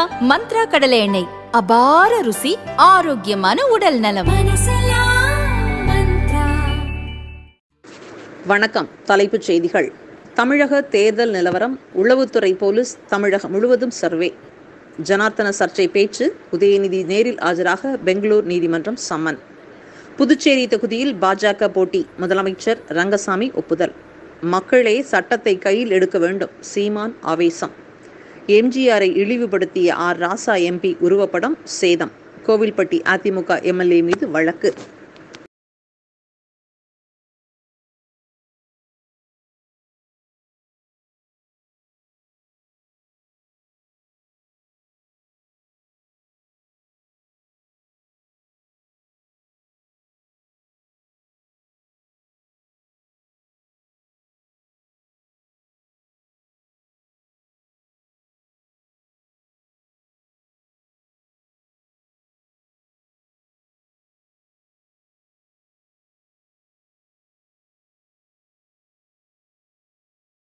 மந்த்ரா கடலை எண்ணெய். அபார ருசி ஆரோக்கியமான உடல் நலம். வணக்கம். தலைப்புச் செய்திகள். தமிழக தேர்தல் நிலவரம் உளவுத்துறை போலீஸ் தமிழகம் முழுவதும் சர்வே. ஜனார்த்தன சர்ச்சை பேச்சு உதயநிதி நேரில் ஆஜராக பெங்களூர் நீதிமன்றம் சம்மன். புதுச்சேரி தொகுதியில் பாஜக போட்டி முதலமைச்சர் ரங்கசாமி ஒப்புதல். மக்களே சட்டத்தை கையில் எடுக்க வேண்டும். சீமான் ஆவேசம். எம்ஜிஆரை இழிவுபடுத்திய ஆர் ராசா எம்பி உருவப்படம் சேதம். கோவில்பட்டி அதிமுக எம்எல்ஏ மீது வழக்கு.